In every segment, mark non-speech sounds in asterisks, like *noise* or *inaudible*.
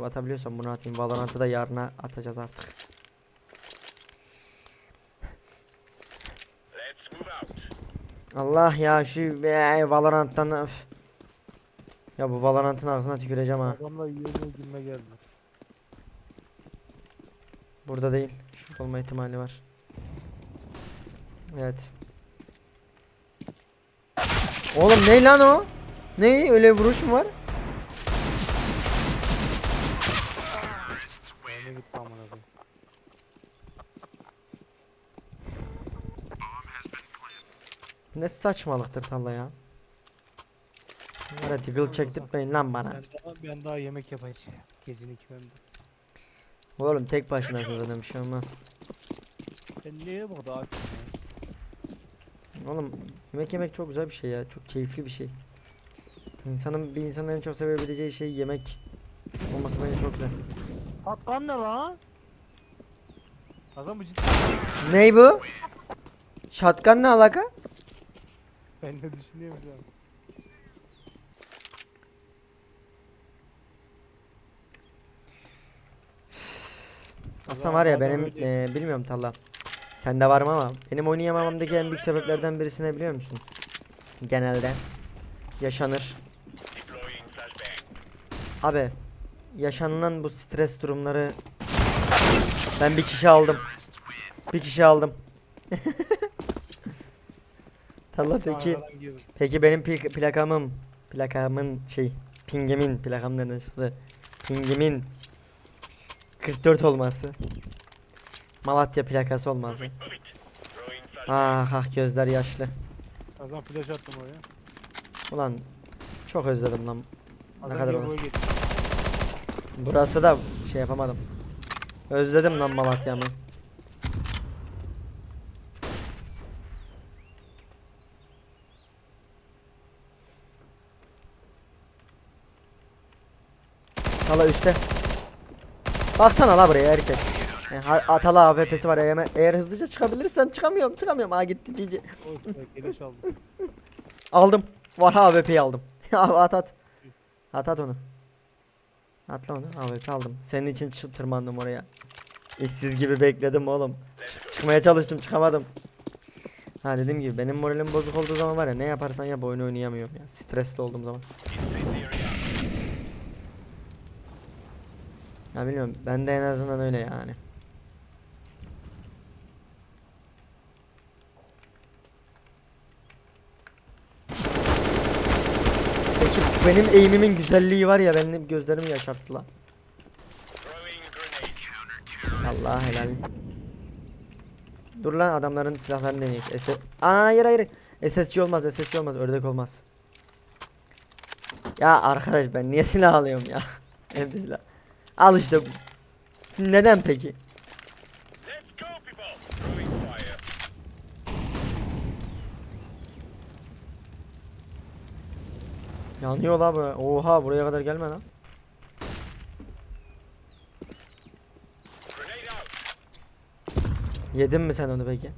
atabiliyorsam bunu atayım. Valorant'ı da yarına atacağız artık. Let's move out. Allah ya şu Valorant'tan öf. Ya bu Valorant'ın ağzına tüküreceğim ha. Adamlar yeni girme geldi. Burada değil. Şurada olma ihtimali var. Evet. Oğlum ne lan o? Ne öyle vuruş mu var? Oyuna gitti amına koyayım. Ne saçmalıktır Talla ya. Bunlara deagle çektirtmeyin lan bana. Ben daha, ben daha yemek yapacağım. Gecenin ikiminde. Oğlum tek başınasın zaten bir şey olmaz. Ben niye bu kadar açım? Oğlum yemek yemek çok güzel bir şey ya. Çok keyifli bir şey. İnsanın bir insanın en çok sevebileceği şey yemek olması bence çok güzel. Hakkan ne lan? Adam bu ciddi. Ney bu? Shotgun ne alaka? Ben ne düşünüyorum? Aslında var ya benim öyle- eee, bilmiyorum Talla. Sende var mı ama benim oynayamamamdaki en büyük sebeplerden birisi ne biliyor musun? Genelde yaşanır. Abi yaşanılan bu stres durumları ben bir kişi aldım. Bir kişi aldım. *laughs* Talla peki Arkadan peki benim pil- plakamım plakamın şey pingimin plakam neresi? Pingimin 44 olması. Malatya plakası olması. Ah ah gözler yaşlı. Adam flash attım oraya. Ulan çok özledim lan. Adam kadar gitti. Burası da şey yapamadım. Özledim lan Malatya'mı. Hala üstte. Baksana la buraya erkek. Ha- Atala AWP'si var eğer, eğer hızlıca çıkabilirsem çıkamıyorum çıkamıyorum. Aa gitti cici. Aldım. Aldım. Var AWP'yi aldım. *laughs* at at. At at onu. Atla onu. AWP aldım. Senin için tırmandım oraya. İşsiz gibi bekledim oğlum. Çık- çıkmaya çalıştım çıkamadım. Ha dediğim gibi benim moralim bozuk olduğu zaman var ya ne yaparsan yap oyunu oynayamıyorum ya. Stresli olduğum zaman. Ya bilmiyorum ben de en azından öyle yani. Peki benim eğimimin güzelliği var ya benim gözlerimi yaşarttı lan. Allah helal. Dur lan adamların silahlarını deneyek. SS... Aa hayır hayır. SSC olmaz SSC olmaz ördek olmaz. Ya arkadaş ben niye silah alıyorum ya? *laughs* Evde silah. Al işte. bu. Neden peki? Let's go, people. Throwing fire. Yanıyor la bu. Oha buraya kadar gelme lan. Yedin mi sen onu peki?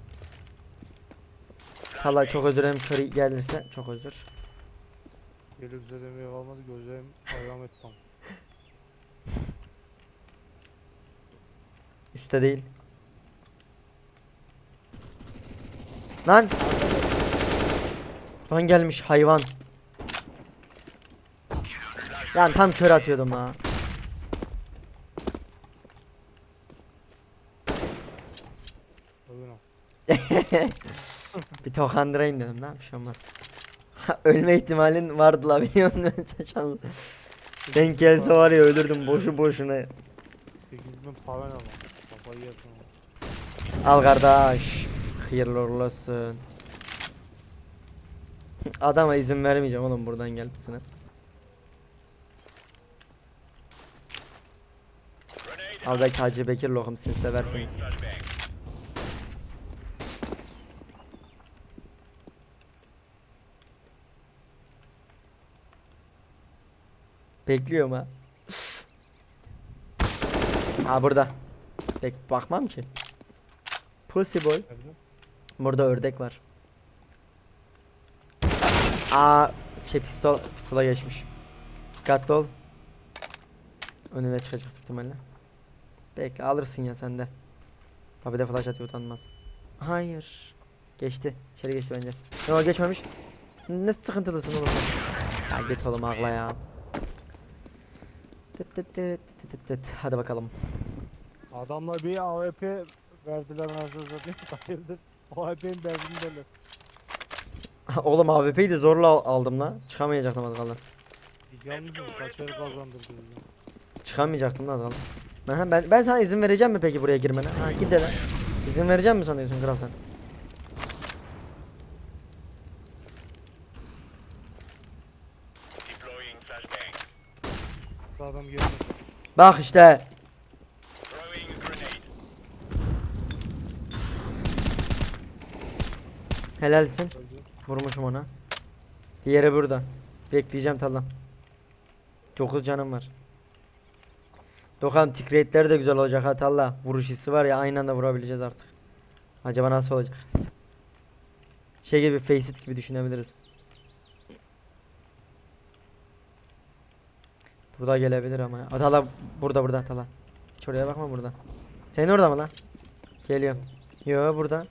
Allah çok özür dilerim curry gelirse çok özür. Gelip bize demeye kalmadı gözlerim hayran etmem. Üste değil. Lan. Lan gelmiş hayvan. Yani tam kör atıyordum ha. *laughs* Bir tokandırayım dedim lan bir şey olmaz. *laughs* Ölme ihtimalin vardı la biliyor musun? *laughs* Şaşal. Denk gelse var ya ölürdüm boşu boşuna. 8 bin paran al. Kardeş. Hayırlı uğurlu. *laughs* Adama izin vermeyeceğim oğlum buradan gelmesine. Al belki Hacı Bekir lokum siz seversiniz. Bekliyorum ha. *laughs* ha burada. Bek bakmam ki. Pussy boy. Burada ördek var. Aa, şey pistol pistola geçmiş. Dikkatli ol. Önüne çıkacak ihtimalle. Bekle alırsın ya sen de. Tabi de flash atıyor utanmaz. Hayır. Geçti. İçeri geçti bence. Yok geçmemiş. Ne sıkıntılısın oğlum. Ya git oğlum ağla ya. Tıt tıt tıt tıt tıt. Hadi bakalım. Adamlar bir AWP verdiler nasıl satayım. *laughs* Hayırdır? AWP'nin derdindeler. *laughs* oğlum AWP'yi de zorla al- aldım lan. Çıkamayacaktım az kaldı. Yalnız kaç yer kazandırdınız ya. Çıkamayacaktım lan az kaldı. Ben, ben, ben sana izin vereceğim mi peki buraya girmene? Ha git hele. İzin vereceğim mi sanıyorsun kral sen? Deploying flashbang. Şu adam geldi. Bak işte. Helalsin. Vurmuşum ona. Diğeri burada. Bekleyeceğim talan. 9 canım var. Dokan tick rate'leri de güzel olacak ha Talla. Vuruş hissi var ya aynı anda vurabileceğiz artık. Acaba nasıl olacak? Şey gibi Faceit gibi düşünebiliriz. Burada gelebilir ama ya. Atala burada burada Atala. Hiç oraya bakma burada. Senin orada mı lan? Geliyorum. Yo burada.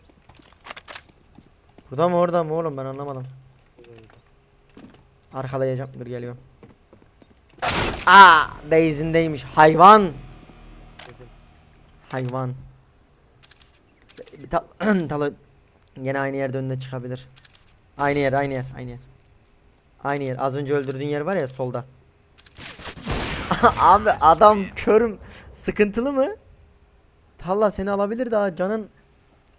Burada mı orada mı oğlum ben anlamadım. Arkalayacağım dur geliyorum. Aa base'indeymiş hayvan. Hayvan. Bir ta *clears throat* Talo yine aynı yerde önüne çıkabilir. Aynı yer, aynı yer, aynı yer. Aynı yer. Az önce öldürdüğün yer var ya solda. *laughs* Abi adam körüm. Sıkıntılı mı? Talla seni alabilir daha canın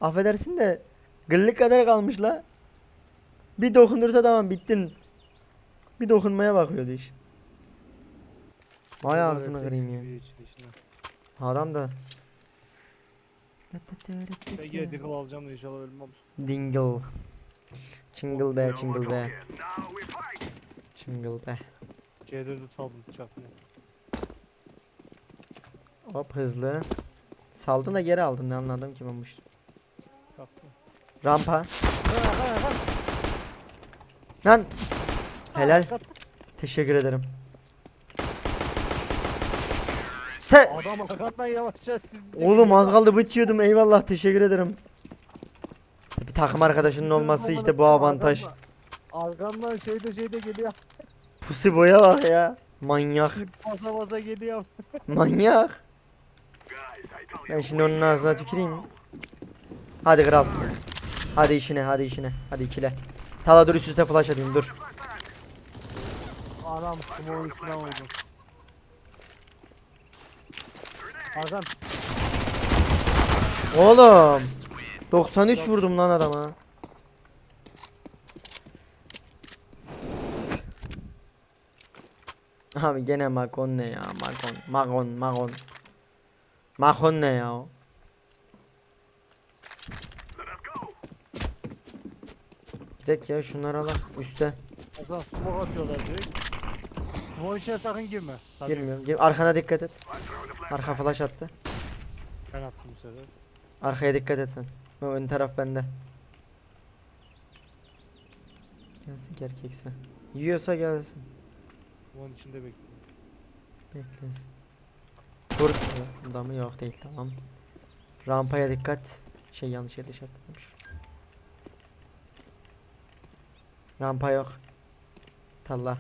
affedersin de gıllık kadar kalmış la. Bir dokundursa tamam bittin. Bir dokunmaya bakıyordu iş. Vay ağzını kırayım ya. Adam da. Deagle alacağım da inşallah ölmem. Dingle. Çingıl be, çingıl be. Çingıl be. C4'ü saldım çakma. Hop hızlı. Saldın da geri aldın ne anladım ki ben bu işi. Çaktım. Rampa. Lan. Helal. Teşekkür ederim. Sen Adam yavaşça Oğlum az kaldı bıçıyordum eyvallah teşekkür ederim. Bir takım arkadaşının olması işte bu avantaj. Arkamdan şeyde şeyde geliyor. Pusi boya bak ya. Manyak. Basa basa geliyor. Manyak. Ben şimdi onun ağzına tüküreyim. Hadi kral. Hadi işine hadi işine. Hadi ikile. Tala dur üst üste flash atayım dur. Anam smoke'un üstüne vurdum. Hakan Oğlum. 93 vurdum lan adama. Abi gene Makon ne ya Makon Makon Makon Makon ne ya Gidek ya şunları alak üstte Hakan smoke atıyorlar direkt. Smoke'un içine sakın girme. Tabii girmiyorum gir arkana dikkat et Arka flash attı Ben attım bu sefer. Arkaya dikkat et sen o ön taraf bende Gelsin ki erkekse Yiyorsa gelsin Onun içinde bekliyorum. Beklesin. Dur. Bunda mı? Yok değil tamam. Rampaya dikkat. Şey yanlış yerde işaretlemiş. Rampa yok. Talla.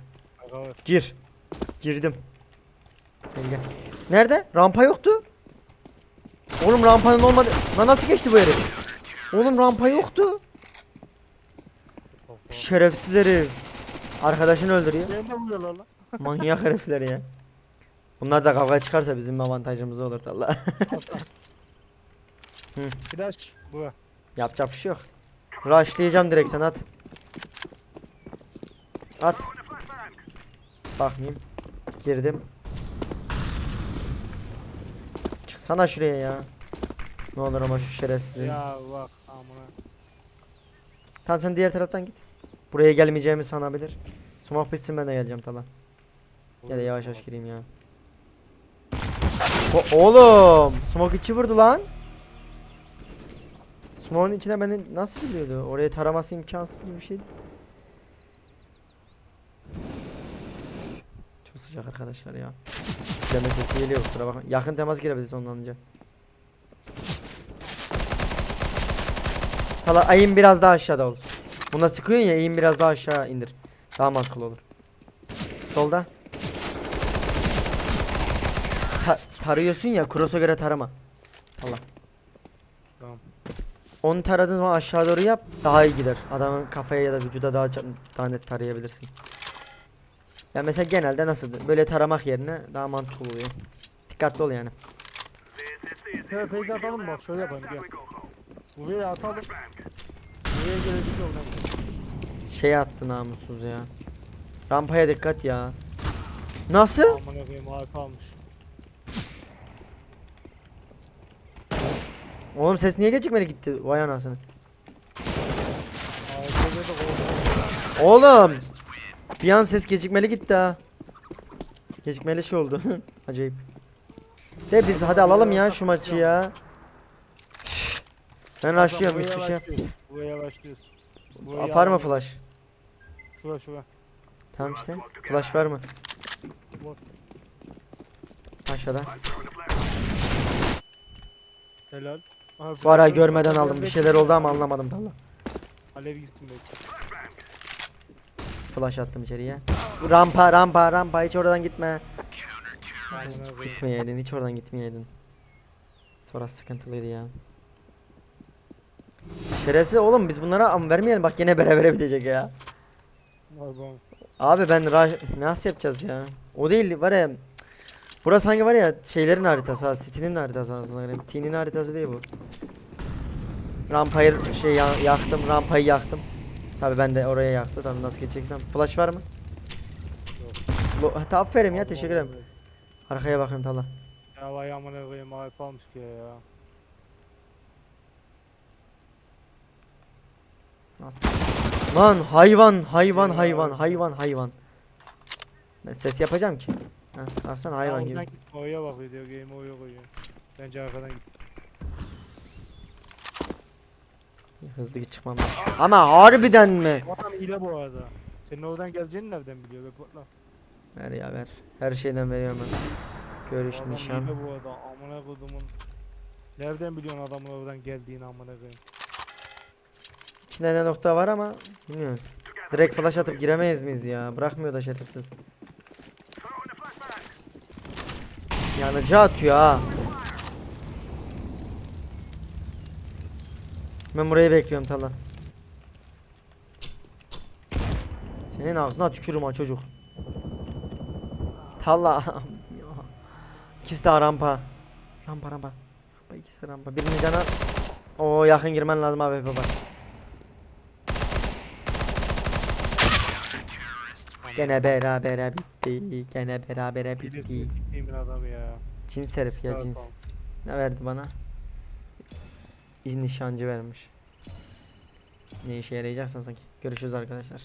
Gir. Girdim. Gel gel. Nerede? Rampa yoktu. Oğlum rampanın olmadı. Lan nasıl geçti bu herif? Oğlum rampa yoktu. Şerefsiz herif. Arkadaşını öldürüyor. Manyak herifler ya. Bunlar da kavga çıkarsa bizim avantajımız olur valla. *laughs* Flash. Bu. Yapacak bir şey yok. Rushlayacağım direkt sen at. At. Bakmayayım. Girdim. Çıksana şuraya ya. Ne olur ama şu şerefsizin. Ya bak amına. Tamam sen diğer taraftan git. Buraya gelmeyeceğimi sanabilir. Smoke bitsin ben de geleceğim tamam. Ya da yavaş yavaş gireyim ya. O oğlum, smoke içi vurdu lan. Smoke'un içine beni nasıl biliyordu? Oraya taraması imkansız gibi bir şeydi. Açacak arkadaşlar ya. Deme sesi geliyor kusura bakma. Yakın temas girebiliriz ondan önce. Hala ayın biraz daha aşağıda olsun. Buna sıkıyorsun ya eğim biraz daha aşağı indir. Daha mantıklı olur. Solda. Ta- tarıyorsun ya cross'a göre tarama. Allah. Tamam. Onu taradığın zaman aşağı doğru yap daha iyi gider. Adamın kafaya ya da vücuda daha, daha net tarayabilirsin. Ya mesela genelde nasıl böyle taramak yerine daha mantıklı oluyor. Dikkatli ol yani. Şöyle fake atalım bak şöyle yapalım gel. Buraya atalım. Buraya gelecek önemli. Şey attı namussuz ya. Rampaya dikkat ya. Nasıl? Aman koyayım AWP almış. Oğlum ses niye gecikmeli gitti? Vay anasını. Oğlum. Bir an ses gecikmeli gitti ha. Gecikmeli şey oldu. *laughs* Acayip. De biz hadi alalım ya şu maçı ya. Ben rushlıyorum hiçbir şey. Buraya başlıyoruz. Atar mı flash? Şura şura. Tamam işte. Flash var mı? Aşağıda. Helal. Aha, Var ha flash görmeden aldım. Bir şeyler oldu ama anlamadım valla. Alev gitsin belki. Flash attım içeriye. Rampa rampa rampa hiç oradan gitme. Koyayım. Gitmeyeydin hiç oradan gitmeyeydin. Sonra sıkıntılıydı ya. Şerefsiz oğlum biz bunlara am vermeyelim bak yine berabere bitecek ya. Abi ben ra- nasıl yapacağız ya? O değil var ya. Burası hangi var ya şeylerin haritası ha City'nin haritası aslında. T'nin haritası değil bu. Rampayı şey ya- yaktım, rampayı yaktım. Tabi ben de oraya yaktı. Tamam nasıl geçeceksem. Flash var mı? Lo- Ha, aferin ya teşekkür ederim. Arkaya bakıyorum Tala. Ya vay amına koyayım AWP almış ki ya. Lan hayvan hayvan hayvan hayvan hayvan. Ne ses yapacağım ki? Ha, baksana hayvan gibi. oraya bak video game oraya koyuyor. Bence arkadan git. Hızlı git çıkmam lazım. Ama harbiden mi? Bu adam hile bu arada. Senin oradan geleceğini nereden biliyor be patla? Ver ya ver. Her şeyden veriyorum ben. Görüş adam nişan. hile bu arada amına kodumun. Nereden biliyorsun adamın oradan geldiğini amına koyayım? İçinde ne nokta var ama bilmiyorum. Direkt flash atıp giremeyiz miyiz ya? Bırakmıyor da şerefsiz. Yanıcı atıyor ha. Ben burayı bekliyorum Tala. Senin ağzına tükürüm ha çocuk. Tala. *laughs* İkisi de rampa. Rampa rampa. Rampa ikisi rampa. Birinin canı. Oo yakın girmen lazım abi baba. Gene berabere bitti. Gene berabere bitti. Ya. Cins herif ya cins. Ne verdi bana? İz nişancı vermiş. Ne işe yarayacaksa sanki. Görüşürüz arkadaşlar.